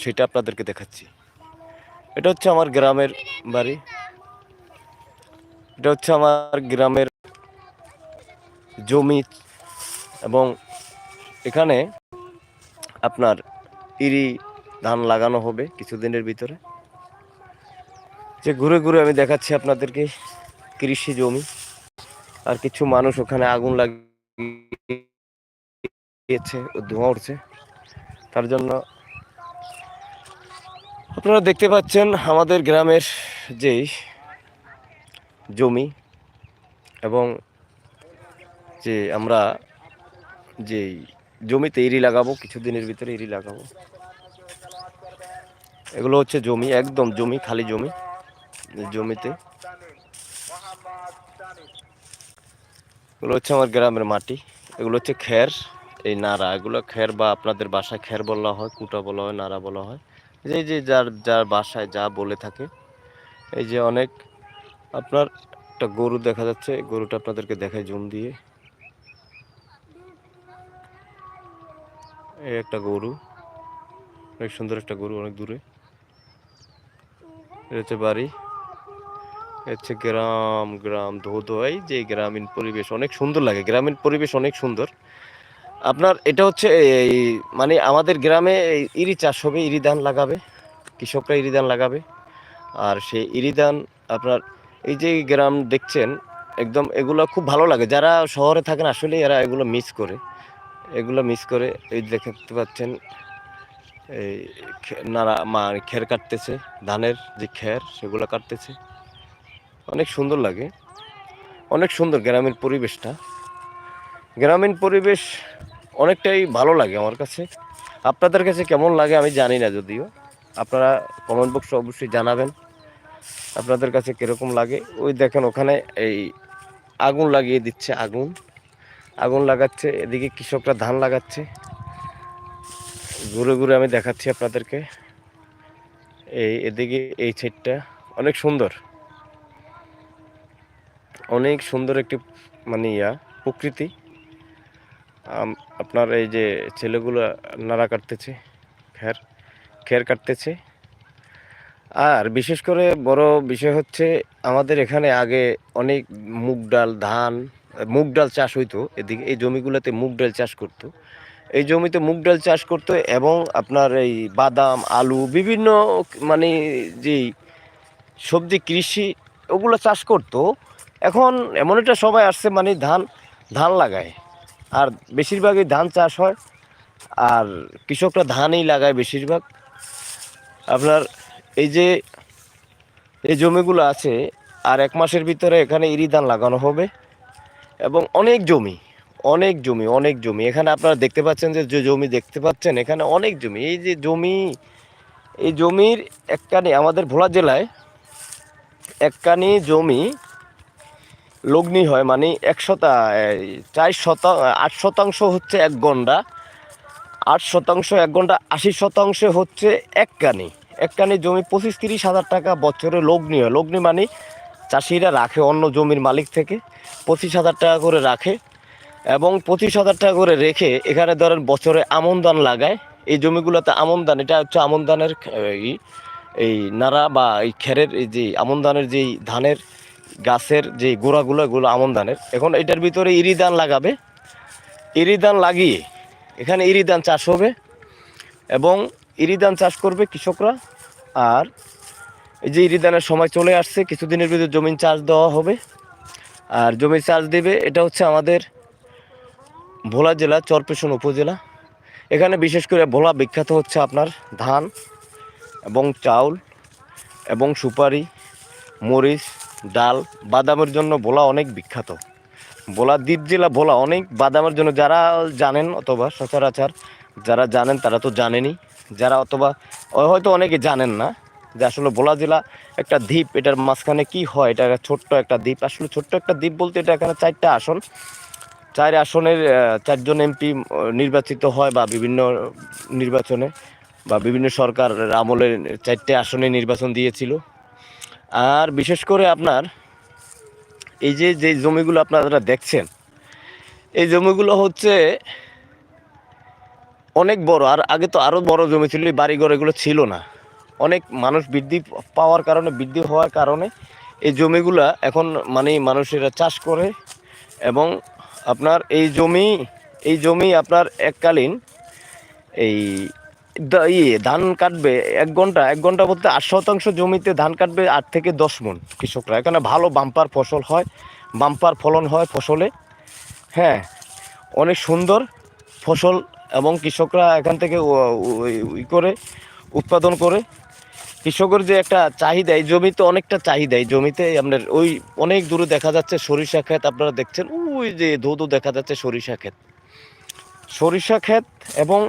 সেটা আপনাদেরকে দেখাচ্ছি। এটা হচ্ছে আমার গ্রামের বাড়ি। এটা হচ্ছে আমার গ্রামের জমি এবং এখানে আপনার ইরি ধান লাগানো হবে কিছুদিনের ভিতরে। যে ঘুরে ঘুরে আমি দেখাচ্ছি আপনাদেরকে কৃষি জমি। আর কিছু মানুষ ওখানে আগুন লাগিয়েছে ও ধোঁয়া উঠছে। তার জন্য আপনারা দেখতে পাচ্ছেন আমাদের গ্রামের যেই জমি এবং যে আমরা যে জমিতে ইরি লাগাবো কিছুদিনের ভিতরে ইরি লাগাবো। এগুলো হচ্ছে জমি, একদম জমি, খালি জমি জমিতে। এগুলো হচ্ছে আমার গ্রামের মাটি, এগুলো হচ্ছে খের, এই নাড়া এগুলো খের বা আপনাদের বাসায় খের বলা হয়, কুটা বলা হয় নাড়া বলা হয়। এই যে যার যার বাসায় যা বলে থাকে, এই যে অনেক আপনার একটা গরু দেখা যাচ্ছে, গরুটা আপনাদেরকে দেখায় জুম দিয়ে। এই একটা গরু, অনেক সুন্দর একটা গরু, অনেক দূরে। এটা হচ্ছে বাড়ি। হচ্ছে গ্রাম গ্রাম ধোধ এই যে গ্রামীণ পরিবেশ, অনেক সুন্দর লাগে। গ্রামীণ পরিবেশ অনেক সুন্দর। আপনার এটা হচ্ছে এই মানে আমাদের গ্রামে ইরি চাষ হবে, ইরি ধান লাগাবে, কৃষকরা ইরি ধান লাগাবে। আর সেই ইরি ধান আপনার এই যে গ্রাম দেখছেন, একদম এগুলো খুব ভালো লাগে। যারা শহরে থাকেন আসলে এরা এগুলো মিস করে। এগুলো মিস করে, এই দেখতে পাচ্ছেন, এই খে- নাড়া মা, খের কাটতেছে, ধানের যে খের, সেগুলো কাটতেছে। অনেক সুন্দর লাগে। অনেক সুন্দর গ্রামের পরিবেশটা। গ্রামীণ পরিবেশ অনেকটাই ভালো লাগে আমার কাছে। আপনাদের কাছে কেমন লাগে আমি জানি না যদিও। আপনারা কমেন্ট বক্সে অবশ্যই জানাবেন। আপনাদের কাছে কীরকম লাগে? ওই দেখেন ওখানে এই আগুন লাগিয়ে দিচ্ছে আগুন। আগুন লাগাচ্ছে, এদিকে কৃষকরা ধান লাগাচ্ছে। ঘুরে ঘুরে আমি দেখাচ্ছি আপনাদেরকে। এই এদিকে এই সাইডটা অনেক সুন্দর। অনেক সুন্দর একটি মানে ইয়া, প্রকৃতি। আপনার এই যে ছেলেগুলো নাড়া কাটতেছে, খের খের কাটতেছে। আর বিশেষ করে বড় বিষয় হচ্ছে, আমাদের এখানে আগে অনেক মুগ ডাল, ধান, মুগ ডাল চাষ হইতো এদিকে, এই জমিগুলোতে মুগ ডাল চাষ করতো। এই জমিতে মুগ ডাল চাষ করতো এবং আপনার এই বাদাম, আলু, বিভিন্ন মানে যেই সবজি, কৃষি, ওগুলো চাষ করতো। এখন এমন একটা সময় আসছে মানে ধান ধান লাগায়। আর বেশিরভাগই ধান চাষ হয়, আর কৃষকরা ধানই লাগায় বেশিরভাগ। আপনার এই যে, এই জমিগুলো আছে, আর এক মাসের ভিতরে এখানে ইরি ধান লাগানো হবে, এবং অনেক জমি অনেক জমি অনেক জমি। এখানে আপনারা দেখতে পাচ্ছেন যে যে জমি দেখতে পাচ্ছেন, এখানে অনেক জমি। এই যে জমি, এই জমির একখানি আমাদের ভোলা জেলায় একখানি জমি লগ্নি হয় মানে এক শতা চার শতাংশ আট শতাংশ হচ্ছে এক গন্ডা। আট শতাংশ এক ঘণ্টা আশি শতাংশ হচ্ছে এক কানি। এক কানি জমি পঁচিশ তিরিশ হাজার টাকা বছরে লগ্নি হয়। লগ্নি মানে চাষিরা রাখে অন্য জমির মালিক থেকে, পঁচিশ হাজার টাকা করে রাখে এবং পঁচিশ হাজার টাকা করে রেখে এখানে ধরেন বছরে আমন লাগায়। এই জমিগুলোতে আমন এটা হচ্ছে আমন এই নাড়া বা এই খেরের এই যে আমন যেই ধানের গাছের যে গোড়াগুলো, এগুলো আমন ধানের। এখন এটার ভিতরে ইরি ধান লাগাবে। ইরি ধান লাগিয়ে এখানে ইরি ধান চাষ হবে এবং ইরি ধান চাষ করবে কৃষকরা। আর এই যে ইরি ধানের সময় চলে আসছে, কিছুদিনের ভিতরে জমিন চাষ দেওয়া হবে। আর জমি চাষ দেবে, এটা হচ্ছে আমাদের ভোলা জেলা, চরপেশন উপজেলা। এখানে বিশেষ করে ভোলা বিখ্যাত হচ্ছে আপনার ধান এবং চাউল এবং সুপারি, মরিচ ডাল, বাদামের জন্য ভোলা অনেক বিখ্যাত। ভোলা দ্বীপ জেলা ভোলা অনেক, বাদামের জন্য যারা জানেন অথবা সচরাচর যারা জানেন তারা তো জানেনই। যারা অথবা হয়তো অনেকে জানেন না যে আসলে ভোলা জেলা একটা দ্বীপ, এটার মাঝখানে কি হয়, এটা ছোট্ট একটা দ্বীপ। আসলে ছোট্ট একটা দ্বীপ বলতে এটা এখানে চারটা আসন। চার আসনের চারজন এমপি নির্বাচিত হয় বা বিভিন্ন নির্বাচনে বা বিভিন্ন সরকার আমলে চারটে আসনে নির্বাচন দিয়েছিল। আর বিশেষ করে আপনার এই যে যে জমিগুলো আপনারা দেখছেন, এই জমিগুলো হচ্ছে অনেক বড়। আর আগে তো আরও বড় জমি ছিল, এই বাড়িঘর এগুলো ছিল না। অনেক মানুষ বৃদ্ধি পাওয়ার কারণে, বৃদ্ধি হওয়ার কারণে এই জমিগুলা এখন মানে মানুষেরা চাষ করে এবং আপনার এই জমি এই জমি আপনার এককালীন এই ইয়ে ধান কাটবে এক ঘণ্টা এক ঘণ্টা বলতে আট শতাংশ জমিতে ধান কাটবে আট থেকে দশ মন কৃষকরা। এখানে ভালো বাম্পার ফসল হয়, বাম্পার ফলন হয় ফসলে। হ্যাঁ অনেক সুন্দর ফসল এবং কৃষকরা এখান থেকে ই করে, উৎপাদন করে। কৃষকের যে একটা চাহিদা, এই জমিতে অনেকটা চাহিদা, এই জমিতে আপনার ওই অনেক দূরে দেখা যাচ্ছে সরিষা ক্ষেত, আপনারা দেখছেন, ওই যে ধুধু দেখা যাচ্ছে সরিষা ক্ষেত। সরিষা ক্ষেত এবং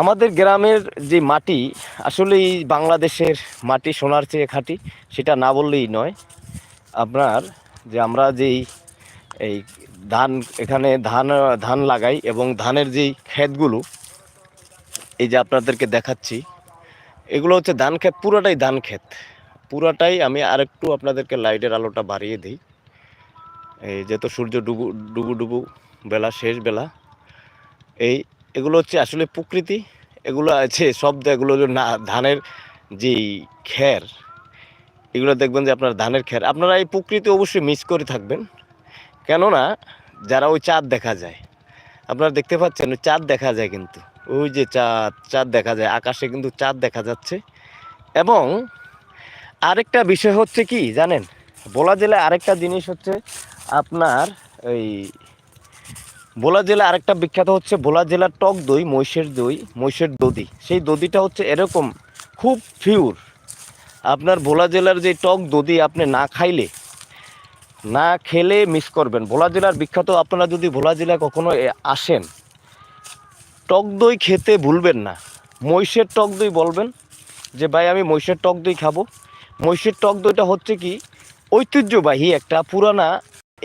আমাদের গ্রামের যে মাটি আসলে বাংলাদেশের মাটি সোনার চেয়ে খাঁটি, সেটা না বললেই নয়। আপনার যে আমরা যেই এই ধান, এখানে ধান ধান লাগাই এবং ধানের যেই ক্ষেতগুলো, এই যে আপনাদেরকে দেখাচ্ছি, এগুলো হচ্ছে ধান ক্ষেত, পুরোটাই ধান ক্ষেত। পুরোটাই আমি আরেকটু আপনাদেরকে লাইটের আলোটা বাড়িয়ে দিই। এই যেহেতু সূর্য ডুবু ডুবু ডুবু বেলা, শেষ বেলা, এই এগুলো হচ্ছে আসলে প্রকৃতি, এগুলো আছে সব এগুলো যে না, ধানের যেই খের, এগুলো দেখবেন যে আপনার ধানের খের। আপনারা এই প্রকৃতি অবশ্যই মিস করে থাকবেন। কেননা যারা ওই চাঁদ দেখা যায়, আপনারা দেখতে পাচ্ছেন ওই চাঁদ দেখা যায় কিন্তু। ওই যে চাঁদ চাঁদ দেখা যায়, আকাশে কিন্তু চাঁদ দেখা যাচ্ছে। এবং আরেকটা বিষয় হচ্ছে কি জানেন? বলা জেলায় আরেকটা জিনিস হচ্ছে আপনার এই ভোলা জেলা আরেকটা বিখ্যাত হচ্ছে ভোলা জেলার টক দই, মহিষের দই, মহিষের দধি। সেই দধিটা হচ্ছে এরকম খুব ফিউর আপনার ভোলা জেলার যে টক দধি আপনি না খাইলে, না খেলে মিস করবেন। ভোলা জেলার বিখ্যাত আপনারা যদি ভোলা জেলায় কখনো আসেন, টক দই খেতে ভুলবেন না। মহিষের টক দই বলবেন যে, ভাই, আমি মহিষের টক দই খাব। মহিষের টক দইটা হচ্ছে কি, ঐতিহ্যবাহী একটা পুরানা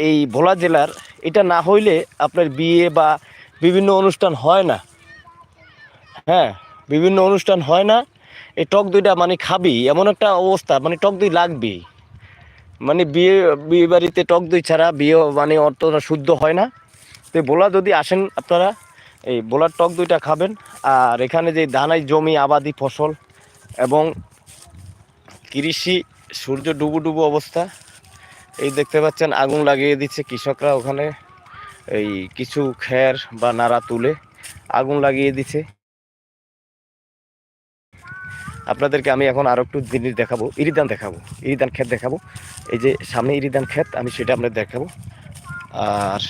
এই ভোলা জেলার এটা না হইলে আপনার বিয়ে বা বিভিন্ন অনুষ্ঠান হয় না। হ্যাঁ বিভিন্ন অনুষ্ঠান হয় না। এই টক দইটা মানে খাবি, এমন একটা অবস্থা মানে টক দই লাগবেই। মানে বিয়ে বিয়ে বাড়িতে টক দই ছাড়া বিয়ে মানে অতটা শুদ্ধ হয় না। তো বোলা যদি আসেন আপনারা, এই বোলার টক দইটা খাবেন, আর এখানে যে ধানাই জমি, আবাদি ফসল এবং কৃষি, সূর্য ডুবু ডুবু অবস্থা এই দেখতে পাচ্ছেন, আগুন লাগিয়ে দিচ্ছে কৃষকরা ওখানে। এই কিছু খের বা নাড়া তুলে আগুন লাগিয়ে দিচ্ছে। আপনাদেরকে আমি এখন আরও একটু জিনিস দেখাবো, ইরিদান দেখাবো, ইরিদান ক্ষেত দেখাবো। এই যে সামনে ইরিদান ক্ষেত, আমি সেটা আপনাদের দেখাবো। আর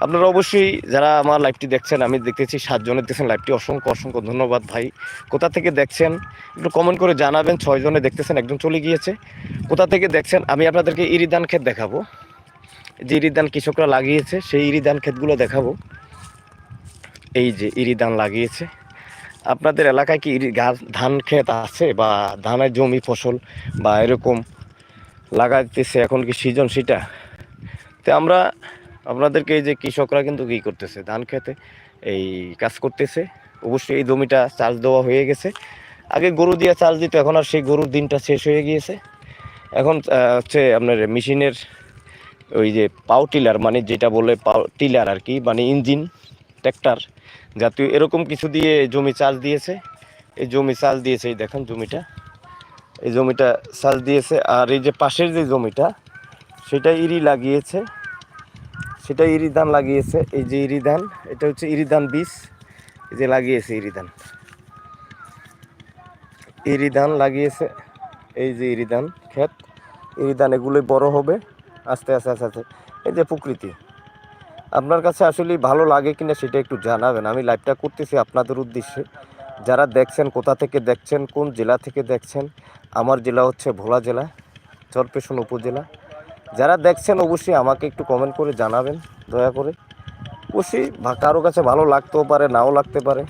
আপনারা অবশ্যই যারা আমার লাইভটি দেখছেন, আমি দেখতেছি সাতজনের দেখছেন লাইভটি অসংখ্য অসংখ্য ধন্যবাদ ভাই। কোথা থেকে দেখছেন, একটু কমেন্ট করে জানাবেন। ছয়জনে দেখতেছেন, একজন চলে গিয়েছে। কোথা থেকে দেখছেন, আমি আপনাদেরকে ইরিদান ক্ষেত দেখাবো। যে ইরিদান কৃষকরা লাগিয়েছে, সেই ইরিদান ক্ষেতগুলো দেখাবো। এই যে ইরিদান লাগিয়েছে। আপনাদের এলাকায় কি ইরি- গা- ধান ক্ষেত আছে বা ধানের জমি, ফসল বা এরকম লাগাইতেছে এখন কি সিজন সেটা? তো আমরা আপনাদেরকে এই যে কৃষকরা কিন্তু কী করতেছে? ধান খেতে এই কাজ করতেছে। অবশ্যই এই জমিটা চার্জ দেওয়া হয়ে গেছে। আগে গরু দিয়ে চার্জ দিত, এখন আর সেই গরুর দিনটা শেষ হয়ে গিয়েছে। এখন হচ্ছে আপনার মেশিনের ওই যে পাও টিলার মানে যেটা বলে পাও টিলার আর কি মানে ইঞ্জিন, ট্র্যাক্টর জাতীয় এরকম কিছু দিয়ে জমি চার্জ দিয়েছে। এই জমি চার্জ দিয়েছে, এই দেখেন জমিটা। এই জমিটা চার্জ দিয়েছে, আর এই যে পাশের যে জমিটা, সেটা ইরি লাগিয়েছে। সেটা ইরিধান লাগিয়েছে, এই যে ইরিধান, এটা হচ্ছে ইরিধান বীজ, এই যে লাগিয়েছে ইরিধান। ইরিধান লাগিয়েছে, এই যে ইরি ধান ক্ষেত ইরি ধান এগুলোই বড় হবে, আস্তে আস্তে আস্তে আস্তে। এই যে প্রকৃতি, আপনার কাছে আসলে ভালো লাগে কিনা সেটা একটু জানাবেন। আমি লাইভটা করতেছি আপনাদের উদ্দেশ্যে। যারা দেখছেন, কোথা থেকে দেখছেন, কোন জেলা থেকে দেখছেন, আমার জেলা হচ্ছে ভোলা জেলা, চরপেশন উপজেলা। যারা দেখছেন, অবশ্যই আমাকে একটু কমেন্ট করে জানাবেন, দয়া করে। অবশ্যই কারও কাছে ভালো লাগতেও পারে, নাও লাগতে পারে।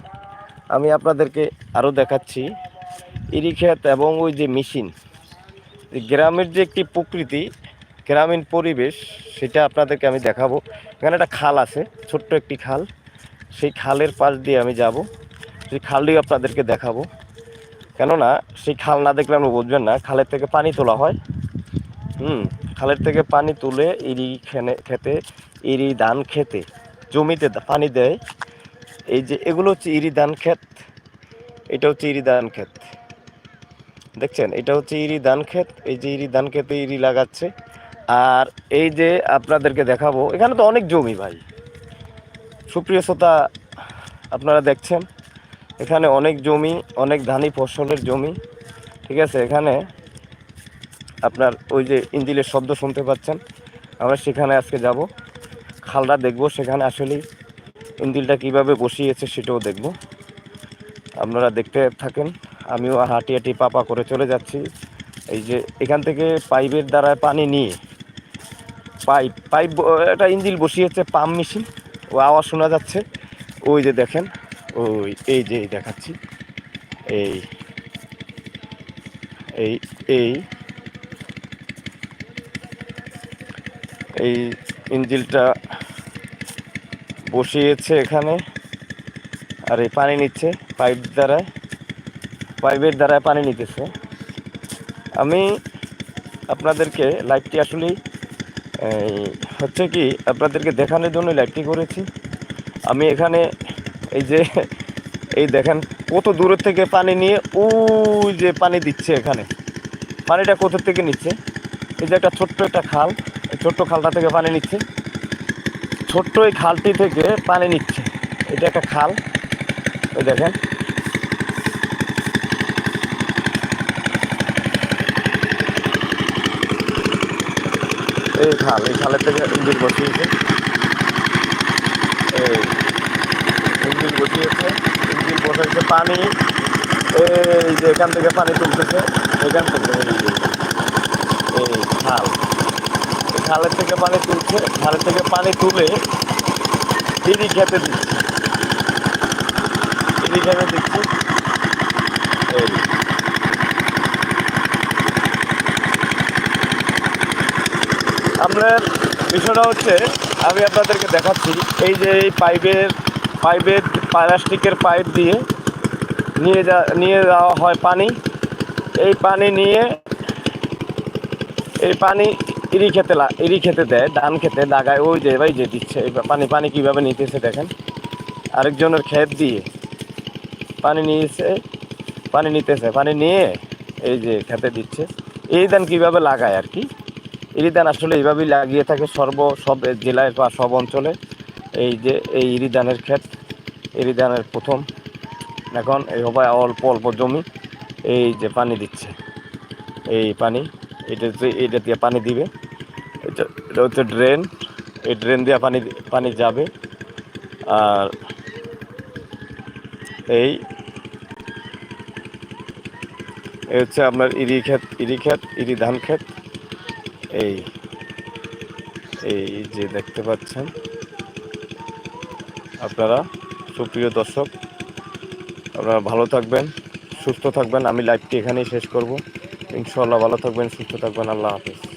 আমি আপনাদেরকে আরও দেখাচ্ছি, ইরি ক্ষেত এবং ওই যে মেশিন। গ্রামের যে একটি প্রকৃতি, গ্রামীণ পরিবেশ, সেটা আপনাদেরকে আমি দেখাবো। এখানে একটা খাল আছে, ছোট্ট একটি খাল। সেই খালের পাশ দিয়ে আমি যাব। সেই খালটিও আপনাদেরকে দেখাবো। কেননা, সেই খাল না দেখলে আপনি বুঝবেন না, খালের থেকে পানি তোলা হয়। হুম। খালের থেকে পানি তুলে ইরি খেতে, ইরি ধান খেতে, জমিতে পানি দেয়। এই যে এগুলো হচ্ছে ইরি ধান ক্ষেত। এটা হচ্ছে ইরি ধান ক্ষেত। দেখছেন? এটা হচ্ছে ইরি ধান ক্ষেত। এই যে ইরি ধান ক্ষেতে ইরি লাগাচ্ছে। আর এই যে আপনাদেরকে দেখাবো, এখানে তো অনেক জমি ভাই। সুপ্রিয় শ্রোতা, আপনারা দেখছেন? এখানে অনেক জমি, অনেক ধানি ফসলের জমি। ঠিক আছে? এখানে আপনার ওই যে ইঞ্জিলের শব্দ শুনতে পাচ্ছেন, আমরা সেখানে আজকে যাব। খালটা দেখব, সেখানে আসলেই ইঞ্জিলটা কীভাবে বসিয়েছে সেটাও দেখব। আপনারা দেখতে থাকেন, আমিও হাঁটি হাঁটি পাপা করে চলে যাচ্ছি। এই যে এখান থেকে পাইপের দ্বারা পানি নিয়ে, পাইপ পাইপ একটা ইঞ্জিল বসিয়েছে, পাম্প মেশিন, ও আওয়াজ শোনা যাচ্ছে। ওই যে দেখেন, ওই, এই যে দেখাচ্ছি। এই এই এই এই ইঞ্জিলটা বসিয়েছে এখানে আর এই পানি নিচ্ছে পাইপ দ্বারা, পাইপের দ্বারা পানি নিতেছে। আমি আপনাদেরকে লাইটটি আসলেই হচ্ছে কি, আপনাদেরকে দেখানোর জন্য লাইটটি করেছি। আমি এখানে এই যে, এই দেখেন কত দূরের থেকে পানি নিয়ে ওই যে পানি দিচ্ছে এখানে। পানিটা কোথা থেকে নিচ্ছে? এই যে একটা ছোট্ট একটা খাল। ছোট্ট খালটা থেকে পানি নিচ্ছে। ছোট্ট এই খালটি থেকে পানি নিচ্ছে। এটা একটা খাল। ওই দেখেন। এই খাল, এই খালের থেকে ইঞ্জিন বসিয়েছে। এই ইঞ্জিন বসিয়েছে। ইঞ্জিন বসাইছে পানি। এই যে এখান থেকে পানি তুলতেছে। এখান থেকে এই খাল। খালের থেকে পানি তুলছে খালের থেকে পানি তুলে ইরি খেতে দিচ্ছে। ইরি খেতে দিচ্ছে। আপনার বিষয়টা হচ্ছে, আমি আপনাদেরকে দেখাচ্ছি, এই যে এই পাইপের পাইপের প্লাস্টিকের পাইপ দিয়ে নিয়ে যা, নিয়ে যাওয়া হয় পানি। এই পানি নিয়ে, এই পানি ইরি খেতে ইরি খেতে দেয়, ধান খেতে দাগায় ওই যে ভাই যে দিচ্ছে। পানি পানি কীভাবে নিতেছে দেখেন? আরেকজনের ক্ষেত দিয়ে পানি নিয়েছে, পানি নিতেছে, পানি নিয়ে এই যে খেতে দিচ্ছে। এই ধান কীভাবে লাগায় আর কি? ইরি ইরিধান আসলে এইভাবেই লাগিয়ে থাকে সর্ব, সব জেলায় বা সব অঞ্চলে। এই যে, এই ইরি ইরিধানের ক্ষেত ইরিধানের প্রথম। এখন এই সবাই অল্প অল্প জমি এই যে পানি দিচ্ছে। এই পানি, এটা এটা দিয়ে পানি দিবে। এটা হচ্ছে ড্রেন এই ড্রেন দিয়ে পানি পানি যাবে। আর এই এই হচ্ছে আপনার ইরি ক্ষেত ইরি ক্ষেত, ইরি ধান ক্ষেত। এই এই যে দেখতে পাচ্ছেন। আপনারা, সুপ্রিয় দর্শক, আপনারা ভালো থাকবেন, সুস্থ থাকবেন। আমি লাইভটি এখানেই শেষ করব। ইনশাল্লাহ ভালো থাকবেন, সুস্থ থাকবেন। আল্লাহ হাফিজ।